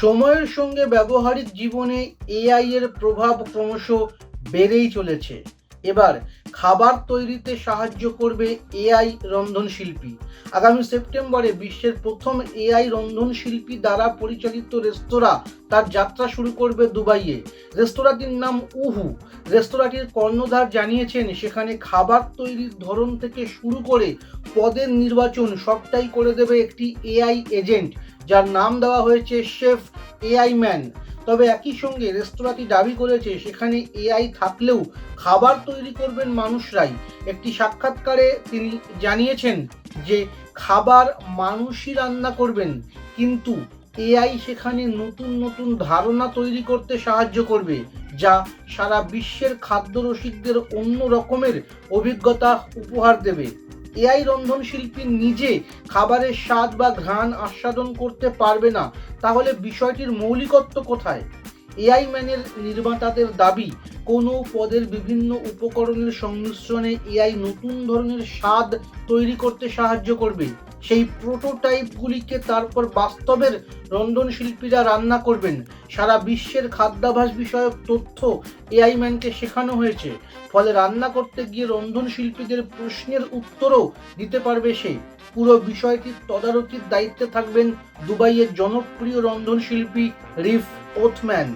সময়ের সঙ্গে ব্যবহারিক জীবনে এআই এর প্রভাব ক্রমশ বেড়েই চলেছে। এবার খাবার তৈরিতে সাহায্য করবে এআই রন্ধনশিল্পী। আগামী সেপ্টেম্বরে বিশ্বের প্রথম এআই রন্ধনশিল্পী দ্বারা পরিচালিত রেস্তোরাঁ তার যাত্রা শুরু করবে দুবাইয়ে। রেস্তোরাঁটির নাম উহু। রেস্তোরাঁটির কর্ণধার জানিয়েছেন, সেখানে খাবার তৈরির ধরন থেকে শুরু করে পদের নির্বাচন সবটাই করে দেবে একটি এআই এজেন্ট। যার নাম দেওয়া হয়েছে শেফ এআই ম্যান। তবে একই সঙ্গে রেস্তোরাঁটি দাবি করেছে, সেখানে এআই থাকলেও খাবার তৈরি করবেন মানুষরাই। একটি সাক্ষাৎকারে তিনি জানিয়েছেন যে, খাবার মানুষই রান্না করবেন, কিন্তু এআই সেখানে নতুন নতুন ধারণা তৈরি করতে সাহায্য করবে, যা সারা বিশ্বের খাদ্য রসিকদের অন্য রকমের অভিজ্ঞতা উপহার দেবে। এআই রন্ধনশিল্পী নিজে খাবারের স্বাদ বা ঘ্রাণ আস্বাদন করতে পারবে না। তাহলে বিষয়টির মৌলিকত্ব কোথায়? এআই ম্যানের নির্মাতাদের দাবি, কোনো পদের বিভিন্ন উপকরণের সংমিশ্রণে এআই নতুন ধরনের স্বাদ তৈরি করতে সাহায্য করবে। সেই প্রোটোটাইপগুলিকে তারপর বাস্তবের রন্ধনশিল্পীরা রান্না করবেন। সারা বিশ্বের খাদ্যাভাস বিষয়ক তথ্য এআই ম্যানকে শেখানো হয়েছে। ফলে রান্না করতে গিয়ে রন্ধন শিল্পীদের প্রশ্নের উত্তরও দিতে পারবে সে। পুরো বিষয়টির তদারকির দায়িত্বে থাকবেন দুবাইয়ের জনপ্রিয় রন্ধনশিল্পী রিফ ওথম্যান।